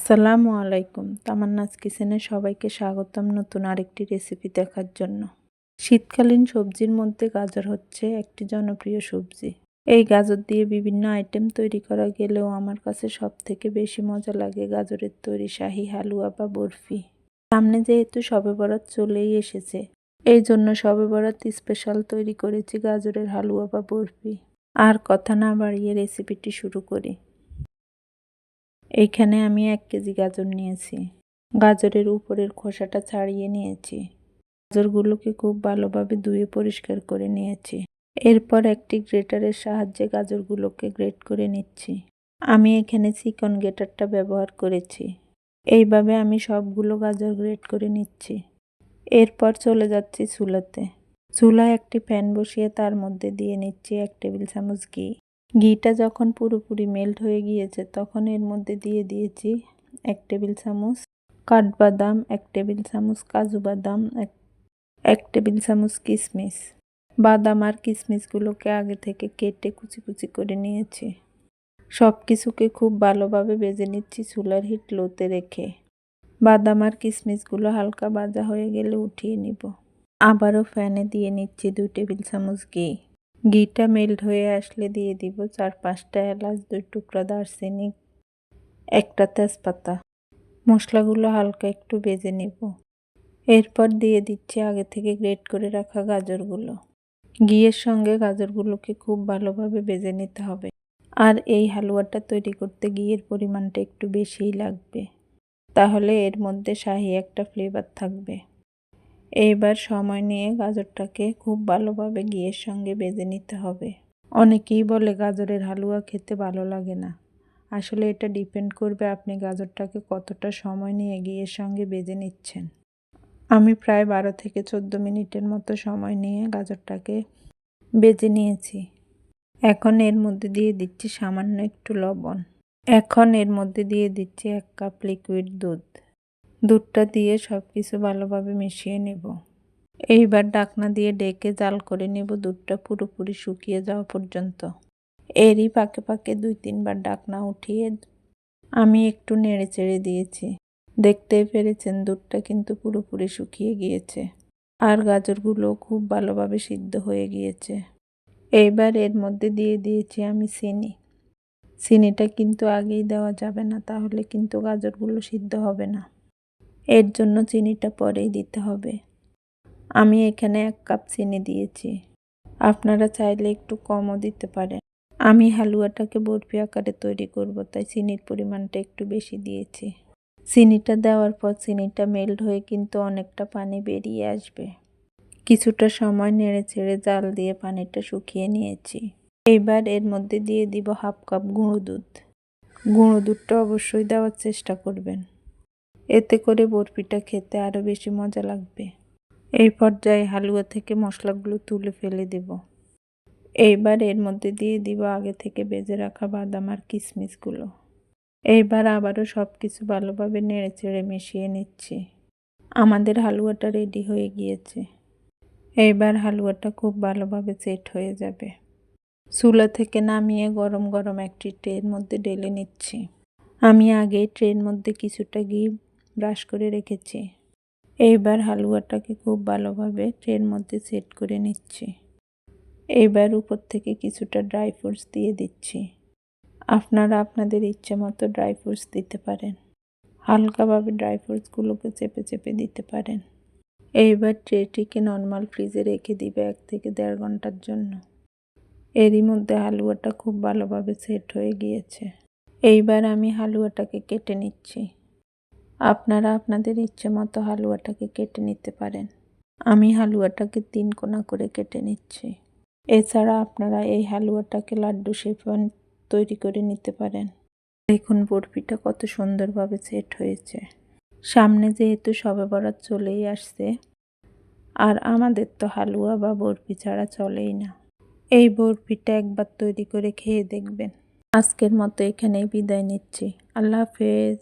আসসালামু আলাইকুম। তামান্নাস কিচেনে সবাইকে স্বাগতম নতুন আরেকটি রেসিপি দেখার জন্য। শীতকালীন সবজির মধ্যে গাজর হচ্ছে একটি জনপ্রিয় সবজি। এই গাজর দিয়ে বিভিন্ন আইটেম তৈরি করা গেলেও আমার কাছে সব থেকে বেশি মজা লাগে গাজরের তৈরি শাহি হালুয়া বা বরফি। সামনে যেহেতু সবে বরাত চলেই এসেছে, এই জন্য সবে বরাত স্পেশাল তৈরি করেছি গাজরের হালুয়া বা বরফি। আর কথা না বাড়িয়ে রেসিপিটি শুরু করি। এইখানে আমি এক কেজি গাজর নিয়েছি। গাজরের উপরের খোসাটা ছাড়িয়ে নিয়েছি। গাজরগুলোকে খুব ভালোভাবে ধুয়ে পরিষ্কার করে নিয়েছি। এরপর একটি গ্রেটারের সাহায্যে গাজরগুলোকে গ্রেট করে নিচ্ছি। আমি এখানে চিকন গ্রেটারটা ব্যবহার করেছি। এইভাবে আমি সবগুলো গাজর গ্রেট করে নিচ্ছি। এরপর চলে যাচ্ছি চুলাতে। চুলায় একটি প্যান বসিয়ে তার মধ্যে দিয়ে নিচ্ছি এক টেবিল চামচ ঘি। ঘিটা যখন পুরোপুরি মেল্ট হয়ে গিয়েছে, তখন এর মধ্যে দিয়ে দিয়েছি এক টেবিল চামচ কাঠবাদাম, এক টেবিল চামচ কাজু বাদাম, এক এক টেবিল চামচ কিশমিশ বাদাম আর কিশমিশগুলোকে আগে থেকে কেটে কুচি কুচি করে নিয়েছি। সব কিছুকে খুব ভালোভাবে বেজে নিচ্ছি চুলার হিট লোতে রেখে। বাদাম আর কিশমিশগুলো হালকা ভাজা হয়ে গেলে উঠিয়ে নিব। আবারও ফ্যানে দিয়ে নিচ্ছি দুই টেবিল চামচ ঘি। ঘিটা মেল্ট হয়ে আসলে দিয়ে দিব। চার পাঁচটা এলাচ, দুই টুকরা দারচিনি, একটা তেজপাতা। মশলাগুলো হালকা একটু বেজে নিব। এরপর দিয়ে দিচ্ছি আগে থেকে গ্রেট করে রাখা গাজরগুলো। ঘিয়ের সঙ্গে গাজরগুলোকে খুব ভালোভাবে বেজে নিতে হবে। আর এই হালুয়াটা তৈরি করতে ঘিয়ের পরিমাণটা একটু বেশিই লাগবে। তাহলে এর মধ্যে শাহি একটা ফ্লেভার থাকবে। এইবার সময় নিয়ে গাজরটাকে খুব ভালোভাবে ঘিয়ের সঙ্গে বেজে নিতে হবে। অনেকেই বলে গাজরের হালুয়া খেতে ভালো লাগে না। আসলে এটা ডিপেন্ড করবে আপনি গাজরটাকে কতটা সময় নিয়ে ঘিয়ের সঙ্গে বেজে নিচ্ছেন। আমি প্রায় বারো থেকে চোদ্দ মিনিটের মতো সময় নিয়ে গাজরটাকে বেজে নিয়েছি। এখন এর মধ্যে দিয়ে দিচ্ছি সামান্য একটু লবণ। এখন এর মধ্যে দিয়ে দিচ্ছি এক কাপ লিকুইড দুধ। দুধটা দিয়ে সব কিছু ভালোভাবে মিশিয়ে নেব। এইবার ডাকনা দিয়ে ডেকে জাল করে নেব দুধটা পুরোপুরি শুকিয়ে যাওয়া পর্যন্ত। এরই পাকে পাকে দুই তিনবার ডাকনা উঠিয়ে আমি একটু নেড়ে চেড়ে দিয়েছি। দেখতেই পেরেছেন দুধটা কিন্তু পুরোপুরি শুকিয়ে গিয়েছে আর গাজরগুলো খুব ভালোভাবে সিদ্ধ হয়ে গিয়েছে। এইবার এর মধ্যে দিয়ে দিয়েছি আমি চিনি। চিনিটা কিন্তু আগেই দেওয়া যাবে না, তাহলে কিন্তু গাজরগুলো সিদ্ধ হবে না। এর জন্য চিনিটা পরেই দিতে হবে। আমি এখানে এক কাপ চিনি দিয়েছি। আপনারা চাইলে একটু কমও দিতে পারেন। আমি হালুয়াটাকে বরফি আকারে তৈরি করব, তাই চিনির পরিমাণটা একটু বেশি দিয়েছি। চিনিটা দেওয়ার পর চিনিটা মেল্ট হয়ে কিন্তু অনেকটা পানি বেরিয়ে আসবে। কিছুটা সময় নেড়ে ছেড়ে জাল দিয়ে পানিটা শুকিয়ে নিয়েছি। এইবার এর মধ্যে দিয়ে দিব হাফ কাপ গুঁড়ো দুধ। গুঁড়ো দুধটা অবশ্যই দেওয়ার চেষ্টা করবেন। এতে করে বরফিটা খেতে আরও বেশি মজা লাগবে। এই পর্যায়ে হালুয়া থেকে মশলাগুলো তুলে ফেলে দেব। এইবার এর মধ্যে দিয়ে দিব আগে থেকে বেজে রাখা বাদাম আর কিশমিশগুলো এইবার আবারও সব কিছু ভালোভাবে নেড়ে চেড়ে মিশিয়ে নিচ্ছি। আমাদের হালুয়াটা রেডি হয়ে গিয়েছে। এইবার হালুয়াটা খুব ভালোভাবে সেট হয়ে যাবে। চুলা থেকে নামিয়ে গরম গরম একটি ট্রের মধ্যে ঢেলে নিচ্ছি। আমি আগে ট্রের মধ্যে কিছুটা ঘি ব্রাশ করে রেখেছি। এইবার হালুয়াটাকে খুব ভালোভাবে ট্রের মধ্যে সেট করে নিচ্ছি। এইবার উপর থেকে কিছুটা ড্রাই ফ্রুটস দিয়ে দিচ্ছি। আপনারা আপনাদের ইচ্ছে মতো ড্রাই ফ্রুটস দিতে পারেন। হালকাভাবে ড্রাই ফ্রুটসগুলোকে চেপে চেপে দিতে পারেন। এইবার ট্রেটিকে নর্মাল ফ্রিজে রেখে দিবে এক থেকে দেড় ঘণ্টার জন্য। এরই মধ্যে হালুয়াটা খুব ভালোভাবে সেট হয়ে গিয়েছে। এইবার আমি হালুয়াটাকে কেটে নিচ্ছি। আপনারা আপনাদের ইচ্ছে মতো হালুয়াটাকে কেটে নিতে পারেন। আমি হালুয়াটাকে তিন কোনা করে কেটে নিচ্ছি। এছাড়া আপনারা এই হালুয়াটাকে লাড্ডু শেফন তৈরি করে নিতে পারেন। দেখুন, বরফিটা কত সুন্দরভাবে সেট হয়েছে। সামনে যেহেতু সবে বরাত চলেই আসছে, আর আমাদের তো হালুয়া বা বরফি ছাড়া চলেই না। এই বরফিটা একবার তৈরি করে খেয়ে দেখবেন। আজকের মতো এখানেই বিদায় নিচ্ছি। আল্লাহ হাফেজ।